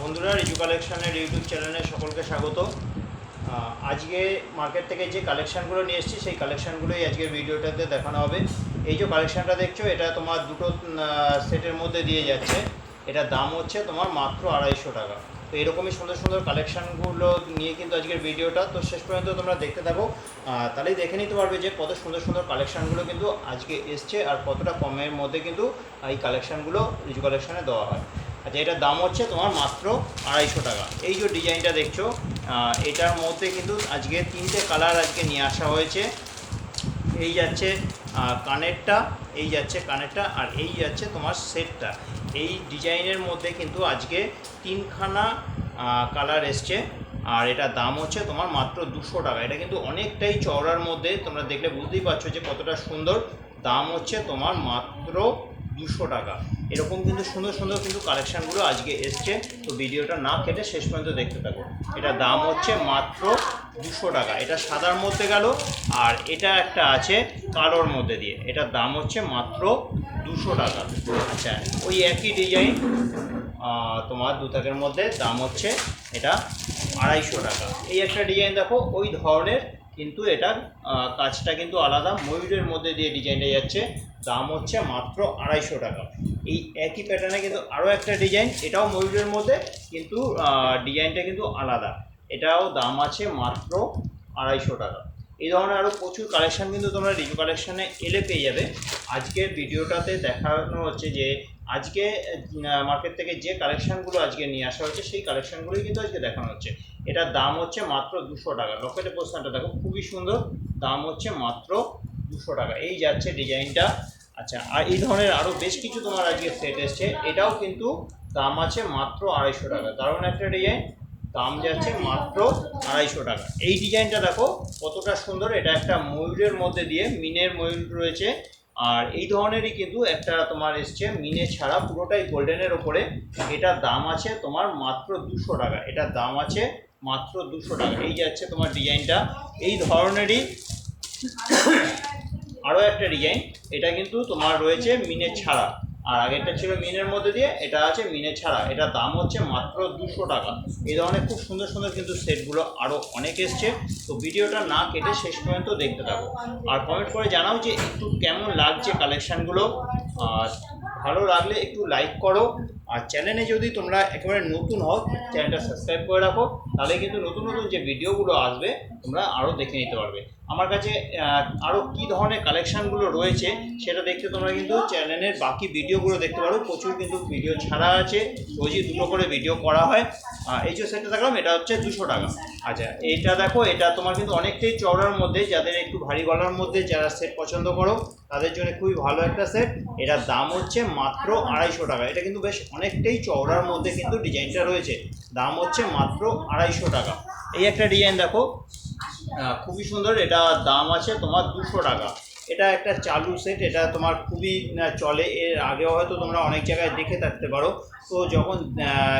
বন্ধুরা রিজু কালেকশনের ইউটিউব চ্যানেলে সকলকে স্বাগত। আজকে মার্কেট থেকে যে কালেকশানগুলো নিয়ে এসেছি, সেই কালেকশানগুলোই আজকের ভিডিওটাতে দেখানো হবে। এই যে কালেকশানটা দেখছ, এটা তোমার দুটো সেটের মধ্যে দিয়ে যাচ্ছে। এটার দাম হচ্ছে তোমার মাত্র আড়াইশো টাকা। তো এরকমই সুন্দর সুন্দর কালেকশানগুলো নিয়ে কিন্তু আজকের ভিডিওটা তো শেষ পর্যন্ত তোমরা দেখতে থাকো। তাহলেই দেখে নিতে পারবে যে কত সুন্দর সুন্দর কালেকশানগুলো কিন্তু আজকে এসছে আর কতটা কমের মধ্যে কিন্তু এই কালেকশানগুলো রিজু কালেকশানে দেওয়া হয়। আচ্ছা এটার দাম হচ্ছে তোমার মাত্র আড়াইশো টাকা। এই যে ডিজাইনটা দেখছ এটার মধ্যে কিন্তু আজকে তিনটে কালার আজকে নিয়ে আসা হয়েছে। এই যাচ্ছে কানেরটা, এই যাচ্ছে কানেরটা, আর এই যাচ্ছে তোমার সেটটা। এই ডিজাইনের মধ্যে কিন্তু আজকে তিনখানা কালার এসছে, আর এটার দাম হচ্ছে তোমার মাত্র দুশো টাকা। এটা কিন্তু অনেকটাই চওড়ার মধ্যে, তোমরা দেখলে বুঝতেই পারছ যে কতটা সুন্দর। দাম হচ্ছে তোমার মাত্র দুশো টাকা। এরকম কিন্তু সুন্দর সুন্দর কিন্তু কালেকশানগুলো আজকে এসছে। তো ভিডিওটা না কেটে শেষ পর্যন্ত দেখতে থাকো। এটা দাম হচ্ছে মাত্র দুশো টাকা। এটা সাদার মধ্যে গেল, আর এটা একটা আছে কালোর মধ্যে দিয়ে। এটার দাম হচ্ছে মাত্র দুশো টাকা। আচ্ছা ওই একই ডিজাইন তোমার দু থাকের মধ্যে দাম হচ্ছে এটা আড়াইশো টাকা। এই একটা ডিজাইন দেখো, ওই ধরনের কিন্তু এটার কাজটা কিন্তু আলাদা। ময়ূরের মধ্যে দিয়ে ডিজাইনটা যাচ্ছে। দাম হচ্ছে মাত্র আড়াইশো টাকা। এই একই প্যাটার্নে কিন্তু আরও একটা ডিজাইন এটাও ময়ূরের মধ্যে, কিন্তু ডিজাইনটা কিন্তু আলাদা। এটাও দাম আছে মাত্র আড়াইশো টাকা। এই ধরনের আরও প্রচুর কালেকশন কিন্তু তোমরা রিভিউ কালেকশানে এলে পেয়ে যাবে। আজকের ভিডিওটাতে দেখানো হচ্ছে যে, আজকে মার্কেট থেকে যে কালেকশানগুলো আজকে নিয়ে আসা হচ্ছে, সেই কালেকশনগুলোই কিন্তু আজকে দেখানো হচ্ছে। এটার দাম হচ্ছে মাত্র দুশো টাকা। লকেটের পোস্টারটা দেখো, খুবই সুন্দর। দাম হচ্ছে মাত্র দুশো টাকা। এই যাচ্ছে ডিজাইনটা। আচ্ছা আর এই ধরনের আরও বেশ কিছু তোমার আজকে সেট এসছে। এটাও কিন্তু দাম আছে মাত্র আড়াইশো টাকা। দারুণ একটা ডিজাইন। দাম যাচ্ছে মাত্র আড়াইশো টাকা। এই ডিজাইনটা দেখো, কতটা সুন্দর। এটা একটা ময়ূরের মধ্যে দিয়ে মিনের ময়ূর রয়েছে। আর এই ধরনেরই কিন্তু একটা তোমার এসছে মিনে ছাড়া, পুরোটাই গোল্ডেনের ওপরে। এটার দাম আছে তোমার মাত্র দুশো টাকা। এটার দাম আছে মাত্র দুশো টাকা। এই যাচ্ছে তোমার ডিজাইনটা। এই ধরনেরই আরও একটা ডিজাইন। এটা কিন্তু তোমার রয়েছে মিনে ছাড়া। আর আগেরটা ছিল মিনের মধ্যে দিয়ে, এটা আছে মিনে ছাড়া। এটার দাম হচ্ছে মাত্র দুশো টাকা। এই ধরনের খুব সুন্দর সুন্দর কিন্তু সেটগুলো আরও অনেক এসছে। তো ভিডিওটা না কেটে শেষ পর্যন্ত দেখতে থাকো। আর কমেন্ট করে জানাও যে একটু কেমন লাগছে কালেকশানগুলো আর ভালো লাগলে একটু লাইক করো। আর চ্যানেলে যদি তোমরা একেবারে নতুন হও চ্যানেলটা সাবস্ক্রাইব করে রাখো, তাহলে কিন্তু নতুন নতুন যে ভিডিওগুলো আসবে, তোমরা আরও দেখে নিতে পারবে। আমার কাছে আরও কী ধরনের কালেকশানগুলো রয়েছে সেটা দেখতে তোমরা কিন্তু চ্যানেলের বাকি ভিডিওগুলো দেখতে পারো। প্রচুর কিন্তু ভিডিও ছাড়া আছে। রোজই দুটো করে ভিডিও করা হয়। এই যে সেটটা দেখলাম, এটা হচ্ছে দুশো টাকা। আচ্ছা এটা দেখো, এটা তোমার কিন্তু অনেকটাই চওড়ার মধ্যে, যাদের একটু ভারী গলার মধ্যে যারা সেট পছন্দ করো, তাদের জন্য খুবই ভালো একটা সেট এটার দাম হচ্ছে মাত্র আড়াইশো টাকা। এটা কিন্তু বেশ অনেকটাই চওড়ার মধ্যে কিন্তু ডিজাইনটা রয়েছে। দাম হচ্ছে মাত্র আড়াইশো টাকা। এই একটা ডিজাইন দেখো খুবই সুন্দর এটা দাম আছে তোমার দুশো টাকা। এটা একটা চালু সেট এটা তোমার খুবই চলে। এর আগেও হয়তো তোমরা অনেক জায়গায় দেখে থাকতে পারো। তো যখন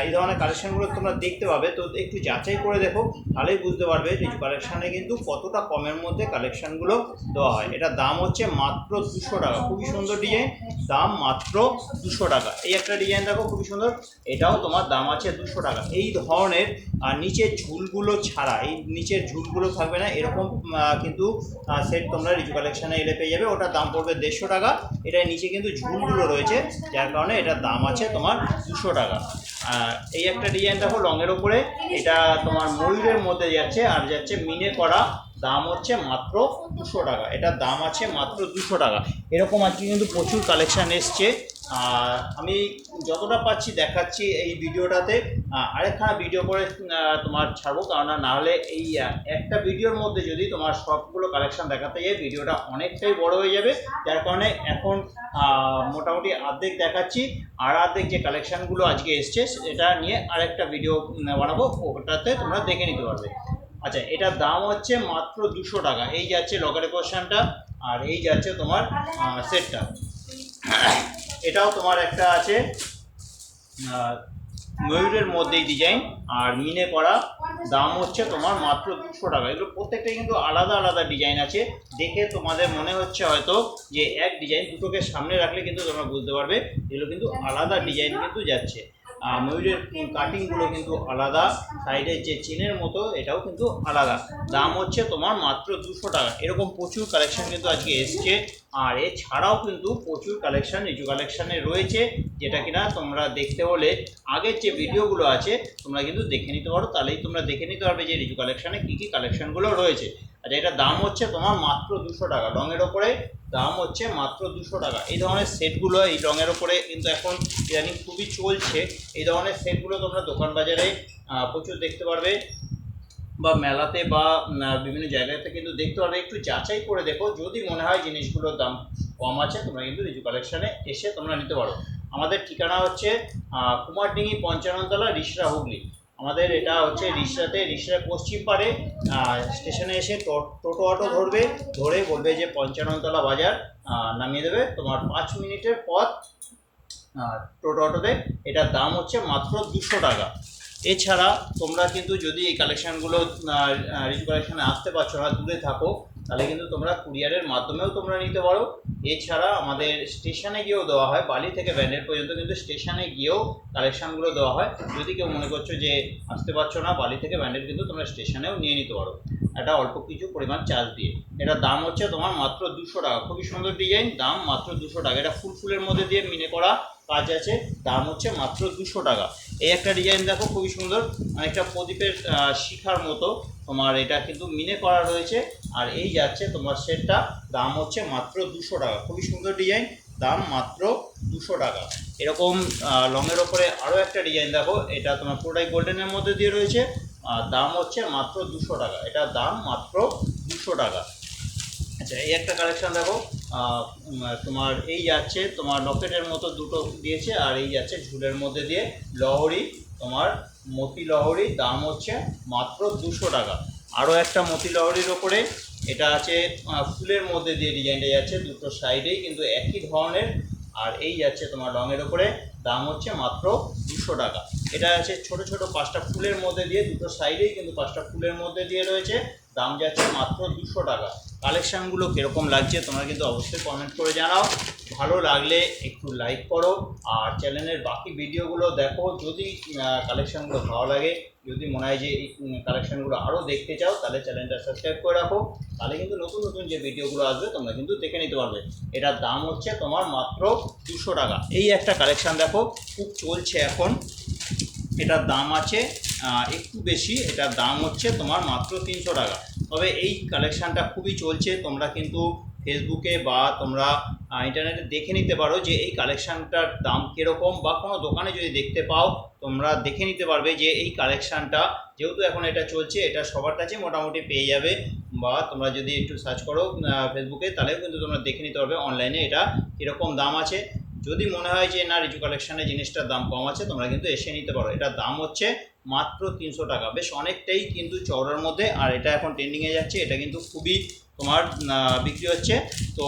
এই ধরনের কালেকশানগুলো তোমরা দেখতে পাবে, তো একটু যাচাই করে দেখো, তাহলেই বুঝতে পারবে যে কালেকশানে কিন্তু কতটা কমের মধ্যে কালেকশানগুলো দেওয়া হয়। এটা দাম হচ্ছে মাত্র দুশো টাকা। খুবই সুন্দর ডিজাইন দাম মাত্র দুশো টাকা। এই একটা ডিজাইন দেখো, খুবই সুন্দর। এটাও তোমার দাম আছে দুশো টাকা। এই ধরনের আর নিচের ঝুলগুলো ছাড়া, এই নিচের ঝুলগুলো থাকবে না। এরকম কিন্তু সেট তোমরা রিজু কালেকশানে এলে পেয়ে যাবে, ওটার দাম পড়বে দেড়শো টাকা। এটার নিচে কিন্তু ঝুলগুলো রয়েছে, যার কারণে এটার দাম আছে তোমার দুশো টাকা। আর এই একটা ডিজাইন দেখো, রঙের ওপরে। এটা তোমার ময়ূরের মধ্যে যাচ্ছে, আর যাচ্ছে মিনে করা দাম হচ্ছে মাত্র দুশো টাকা। এটার দাম আছে মাত্র দুশো টাকা। এরকম আজকে কিন্তু প্রচুর কালেকশান এসছে। আর আমি যতটা পাচ্ছি দেখাচ্ছি এই ভিডিওটাতে। আরেকখানা ভিডিও করে তোমার ছাড়বো। কারণ না হলে এই একটা ভিডিওর মধ্যে যদি তোমার সবগুলো কালেকশন দেখাতে যায় ভিডিওটা অনেকটাই বড় হয়ে যাবে। যার কারণে এখন মোটামুটি অর্ধেক দেখাচ্ছি। আর অর্ধেক যে কালেকশানগুলো আজকে এসছে এটা নিয়ে আরেকটা ভিডিও বানাবো। ওটাতে তোমরা দেখে নিতে পারবে। আচ্ছা এটার দাম হচ্ছে মাত্র দুশো টাকা। এই যাচ্ছে লকারের পোর্শনটা আর এই যাচ্ছে তোমার সেটটা এটাও তোমার একটা আছে ময়ূরের মধ্যেই ডিজাইন আর মিনে করা দাম হচ্ছে তোমার মাত্র দুশো টাকা। এগুলো প্রত্যেকটা কিন্তু আলাদা আলাদা ডিজাইন আছে। দেখে তোমাদের মনে হচ্ছে হয়তো যে এক ডিজাইন দুটোকে সামনে রাখলে কিন্তু তোমরা বুঝতে পারবে, এগুলো কিন্তু আলাদা ডিজাইন কিন্তু যাচ্ছে। ময়ূরের কাটিংগুলো কিন্তু আলাদা। সাইডের যে চেনের মতো, এটাও কিন্তু আলাদা। দাম হচ্ছে তোমার মাত্র দুশো টাকা। এরকম প্রচুর কালেকশন কিন্তু আজকে এসছে। আর এছাড়াও কিন্তু প্রচুর কালেকশন নিচু কালেকশানে রয়েছে, যেটা কিনা তোমরা দেখতে হলে আগের যে ভিডিওগুলো আছে, তোমরা কিন্তু দেখে নিতে পারো। তাহলেই তোমরা দেখে নিতে পারবে যে রিজু কালেকশানে কী কী কালেকশানগুলো রয়েছে। আচ্ছা এটার দাম হচ্ছে তোমার মাত্র দুশো টাকা। রঙের ওপরে দাম হচ্ছে মাত্র দুশো টাকা। এই ধরনের সেটগুলো এই রঙের ওপরে কিন্তু এখন ইদানিং খুবই চলছে। এই ধরনের সেটগুলো তোমরা দোকান বাজারে প্রচুর দেখতে পারবে। বা মেলাতে বা বিভিন্ন জায়গাতে কিন্তু দেখতে পারবে। একটু যাচাই করে দেখো। যদি মনে হয় জিনিসগুলোর দাম কম আছে, তোমরা কিন্তু রিজু কালেকশানে এসে তোমরা নিতে পারো। আমাদের ঠিকানা হচ্ছে কুমারডিঙ্গি পঞ্চাননতলা রিসরা হুগলি। আমাদের এটা হচ্ছে রিক্সাতে রিক্সা পশ্চিম পারে স্টেশনে এসে টোটো অটো ধরবে, ধরে বলবে যে পঞ্চাননতলা বাজার নামিয়ে দেবে। তোমার পাঁচ মিনিটের পথ টোটো অটোতে। এটার দাম হচ্ছে মাত্র দুশো টাকা। এছাড়া তোমরা কিন্তু যদি এই কালেকশানগুলো রিচ কালেকশানে আসতে পারছ না, দূরে থাকো তাহলে কিন্তু তোমরা কুরিয়ারের মাধ্যমেও তোমরা নিতে পারো। এছাড়া আমাদের স্টেশনে গিয়েও দেওয়া হয়। বালি থেকে ব্যান্ডেল পর্যন্ত কিন্তু স্টেশনে গিয়েও কালেকশানগুলো দেওয়া হয়। যদি কেউ মনে করছ যে আসতে পারছ না, বালি থেকে ব্যান্ডেল কিন্তু তোমরা স্টেশনেও নিয়ে নিতে পারো। এটা অল্প কিছু পরিমাণ চার্জ দিয়ে। এটার দাম হচ্ছে তোমার মাত্র দুশো টাকা। খুবই সুন্দর ডিজাইন দাম মাত্র দুশো টাকা। এটা ফুল ফুলের মধ্যে দিয়ে মিনে করা কাজ আছে। দাম হচ্ছে মাত্র দুশো টাকা। এই একটা ডিজাইন দেখো, খুবই সুন্দর। অনেকটা প্রদীপের শিখার মতো। তোমার এটা কিন্তু মিনে করা রয়েছে। আর এই যাচ্ছে তোমার সেটটা। দাম হচ্ছে মাত্র দুশো টাকা। খুবই সুন্দর ডিজাইন দাম মাত্র দুশো টাকা। এরকম লংয়ের ওপরে আরও একটা ডিজাইন দেখো। এটা তোমার পুরোটাই গোল্ডেনের মধ্যে দিয়ে রয়েছে। দাম হচ্ছে মাত্র দুশো টাকা। এটা দাম মাত্র দুশো টাকা। আচ্ছা এই একটা কালেকশান দেখো। তোমার এই যাচ্ছে তোমার লকেটের মতো দুটো দিয়েছে। আর এই যাচ্ছে ঝুলের মধ্যে দিয়ে লহরি, তোমার মতি লহরি। দাম হচ্ছে মাত্র দুশো টাকা। আরও একটা মতি লহরির ওপরে। এটা আছে ফুলের মধ্যে দিয়ে ডিজাইনটা যাচ্ছে দুটো সাইডেই, কিন্তু একই ধরনের। আর এই যাচ্ছে তোমার রঙের ওপরে। দাম হচ্ছে মাত্র দুশো টাকা। এটা আছে ছোট ছোট পাঁচটা ফুলের মধ্যে দিয়ে, দুটো সাইডেই কিন্তু পাঁচটা ফুলের মধ্যে দিয়ে রয়েছে। দাম যাচ্ছে মাত্র দুশো টাকা। কালেকশানগুলো কীরকম লাগছে, তোমরা কিন্তু অবশ্যই কমেন্ট করে জানাও। ভালো লাগলে একটু লাইক করো। আর চ্যানেলের বাকি ভিডিওগুলো দেখো, যদি কালেকশানগুলো ভালো লাগে, যদি মনে হয় যে এই কালেকশানগুলো আরও দেখতে চাও, তাহলে চ্যানেলটা সাবস্ক্রাইব করে রাখো। তাহলে কিন্তু নতুন নতুন যে ভিডিওগুলো আসবে, তোমরা কিন্তু দেখে নিতে পারবে। এটার দাম হচ্ছে তোমার মাত্র দুশো টাকা। এই একটা কালেকশান দেখো, খুব চলছে এখন। এটার দাম আছে একটু বেশি, এটার দাম হচ্ছে তোমার মাত্র তিনশো টাকা। তবে এই কালেকশানটা খুবই চলছে। তোমরা কিন্তু ফেসবুকে বা তোমরা ইন্টারনেটে দেখে নিতে পারো যে এই কালেকশানটার দাম কীরকম বা কোনো দোকানে যদি দেখতে পাও, তোমরা দেখে নিতে পারবে যে এই কালেকশানটা যেহেতু এখন এটা চলছে, এটা সবার কাছে মোটামুটি পেয়ে যাবে। বা তোমরা যদি একটু সার্চ করো ফেসবুকে তাহলেও কিন্তু তোমরা দেখে নিতে পারবে অনলাইনে এটা কীরকম দাম আছে। যদি মনে হয় যে না, রিজু কালেকশানে জিনিসটার দাম কম আছে, তোমরা কিন্তু এসে নিতে পারো। এটার দাম হচ্ছে মাত্র তিনশো টাকা। বেশ অনেকটাই কিন্তু চওড়ার মধ্যে, আর এটা এখন ট্রেন্ডিংয়ে যাচ্ছে, এটা কিন্তু খুবই তোমার বিক্রি হচ্ছে। তো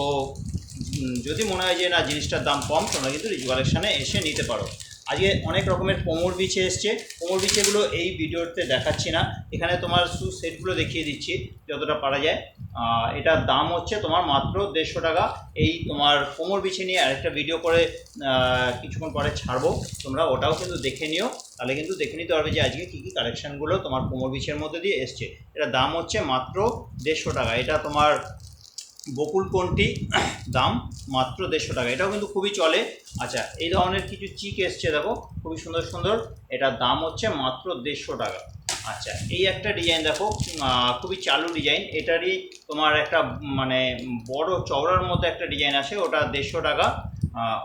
যদি মনে হয় যে না, জিনিসটার দাম কম, তোমরা কিন্তু রিজু কালেকশানে এসে নিতে পারো। আজকে অনেক রকমের কোমর বিছে এসছে। কোমর বিছেগুলো এই ভিডিওতে দেখাচ্ছি না। এখানে তোমার শু সেটগুলো দেখিয়ে দিচ্ছি, যতটা পারা যায়। এটার দাম হচ্ছে তোমার মাত্র দেড়শো টাকা। এই তোমার কোমর বিছে নিয়ে আরেকটা ভিডিও করে কিছুক্ষণ পরে ছাড়বো। তোমরা ওটাও কিন্তু দেখে নিও। তাহলে কিন্তু দেখে নিতে পারবে যে আজকে কী কী কালেকশানগুলো তোমার কোমর বিছের মধ্যে দিয়ে এসছে। এটার দাম হচ্ছে মাত্র দেড়শো টাকা। এটা তোমার বকুল কোনটি? দাম মাত্র দেড়শো টাকা। এটাও কিন্তু খুবই চলে। আচ্ছা এই ধরনের কিছু চিক এসছে, দেখো, খুবই সুন্দর সুন্দর। এটার দাম হচ্ছে মাত্র দেড়শো টাকা। আচ্ছা এই একটা ডিজাইন দেখো খুবই চালু ডিজাইন এটারই তোমার একটা মানে বড় চওড়ার মধ্যে একটা ডিজাইন আসে ওটা দেড়শো টাকা।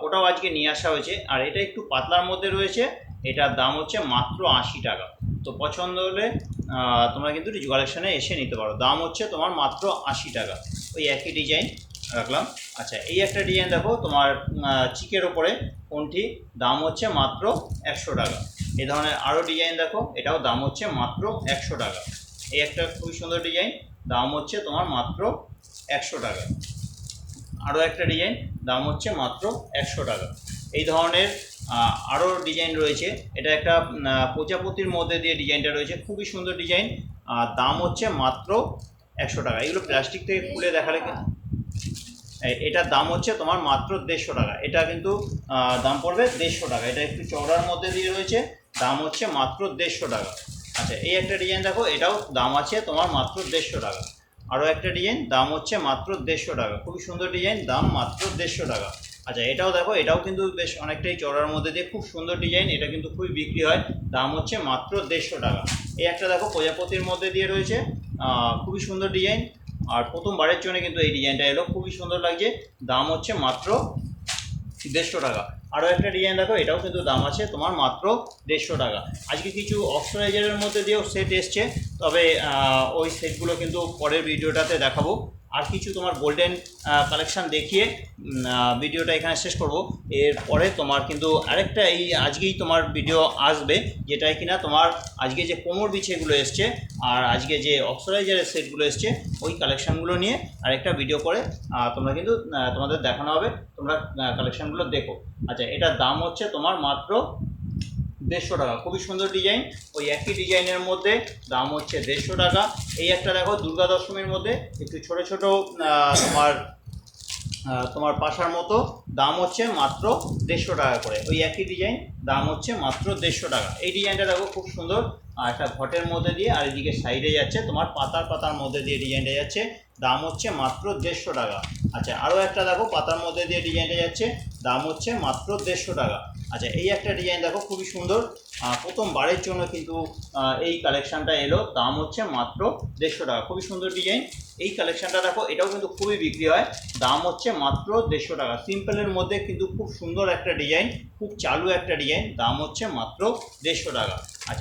ওটাও আজকে নিয়ে আসা হয়েছে। আর এটা একটু পাতলার মধ্যে রয়েছে, এটার দাম হচ্ছে মাত্র আশি টাকা। তো পছন্দ হলে তোমরা কিন্তু রিজু কালেকশানে এসে নিতে পারো। দাম হচ্ছে তোমার মাত্র আশি টাকা। ওই একই ডিজাইন রাখলাম। আচ্ছা এই একটা ডিজাইন দেখো, তোমার চিকের ওপরে কোনটি? দাম হচ্ছে মাত্র একশো টাকা। এই ধরনের আরও ডিজাইন দেখো, এটাও দাম হচ্ছে মাত্র একশো টাকা। এই একটা খুবই সুন্দর ডিজাইন দাম হচ্ছে তোমার মাত্র একশো টাকা। আরও একটা ডিজাইন দাম হচ্ছে মাত্র একশো টাকা। এই ধরনের আরও ডিজাইন রয়েছে। এটা একটা প্রজাপতির মধ্যে দিয়ে ডিজাইনটা রয়েছে। খুবই সুন্দর ডিজাইন দাম হচ্ছে মাত্র একশো টাকা। এগুলো প্লাস্টিক থেকে খুলে দেখালে এটার দাম হচ্ছে তোমার মাত্র দেড়শো টাকা। এটা কিন্তু দাম পড়বে দেড়শো টাকা। এটা একটু চওড়ার মধ্যে দিয়ে রয়েছে দাম হচ্ছে মাত্র দেড়শো টাকা। আচ্ছা এই একটা ডিজাইন দেখো এটাও দাম আছে তোমার মাত্র দেড়শো টাকা। আরও একটা ডিজাইন দাম হচ্ছে মাত্র দেড়শো টাকা। খুবই সুন্দর ডিজাইন দাম মাত্র দেড়শো টাকা। আচ্ছা এটাও দেখো, এটাও কিন্তু বেশ অনেকটাই চড়ার মধ্যে দিয়ে খুব সুন্দর ডিজাইন এটা কিন্তু খুবই বিক্রি হয়। দাম হচ্ছে মাত্র দেড়শো টাকা। এই একটা দেখো প্রজাপতির মধ্যে দিয়ে রয়েছে খুবই সুন্দর ডিজাইন আর প্রথমবারের জন্য কিন্তু এই ডিজাইনটা এলো, খুবই সুন্দর লাগছে। দাম হচ্ছে মাত্র দেড়শো টাকা। আরও একটা ডিজাইন দেখো, এটাও কিন্তু দাম আছে তোমার মাত্র দেড়শো টাকা। আজকে কিছু অক্সরাইজারের মধ্যে দিয়েও সেট এসছে, তবে ওই সেটগুলো কিন্তু পরের ভিডিওটাতে দেখাবো। আর কিছু তোমার গোল্ডেন কালেকশন দেখিয়ে ভিডিওটা এখানে শেষ করব। এরপরে তোমার কিন্তু আরেকটা এই আজকেই তোমার ভিডিও আসবে যেটাই কিনা তোমার আজকে যে কোমর বিছেগুলো এসছে, আর আজকে যে অক্সরাইজারের সেটগুলো এসছে, ওই কালেকশানগুলো নিয়ে আরেকটা ভিডিও করে তোমরা কিন্তু তোমাদের দেখানো হবে, তোমরা কালেকশানগুলো দেখো। আচ্ছা এটার দাম হচ্ছে তোমার মাত্র দেড়শো টাকা। খুবই সুন্দর ডিজাইন ওই একই ডিজাইনের মধ্যে দাম হচ্ছে দেড়শো টাকা। এই একটা দেখো, দুর্গা দশমীর মধ্যে একটু ছোট ছোট তোমার তোমার পাশার মতো দাম হচ্ছে মাত্র দেড়শো টাকা করে। ওই একই ডিজাইন দাম হচ্ছে মাত্র দেড়শো টাকা। এই ডিজাইনটা দেখো খুব সুন্দর। আর একটা ঘটের মধ্যে দিয়ে আর এদিকে সাইডে যাচ্ছে, তোমার পাতার পাতার মধ্যে দিয়ে ডিজাইনটা যাচ্ছে। দাম হচ্ছে মাত্র দেড়শো টাকা। আচ্ছা আরও একটা দেখো, পাতার মধ্যে দিয়ে ডিজাইনটা যাচ্ছে, দাম হচ্ছে মাত্র দেড়শো টাকা। আচ্ছা এই একটা ডিজাইন দেখো, খুবই সুন্দর। প্রথমবারের জন্য কিন্তু এই কালেকশানটা এলো। দাম হচ্ছে মাত্র দেড়শো টাকা। খুবই সুন্দর ডিজাইন এই কালেকশানটা দেখো, এটাও কিন্তু খুবই বিক্রি হয়। দাম হচ্ছে মাত্র দেড়শো টাকা। সিম্পলের মধ্যে কিন্তু খুব সুন্দর একটা ডিজাইন খুব চালু একটা ডিজাইন দাম হচ্ছে মাত্র দেড়শো টাকা। আচ্ছা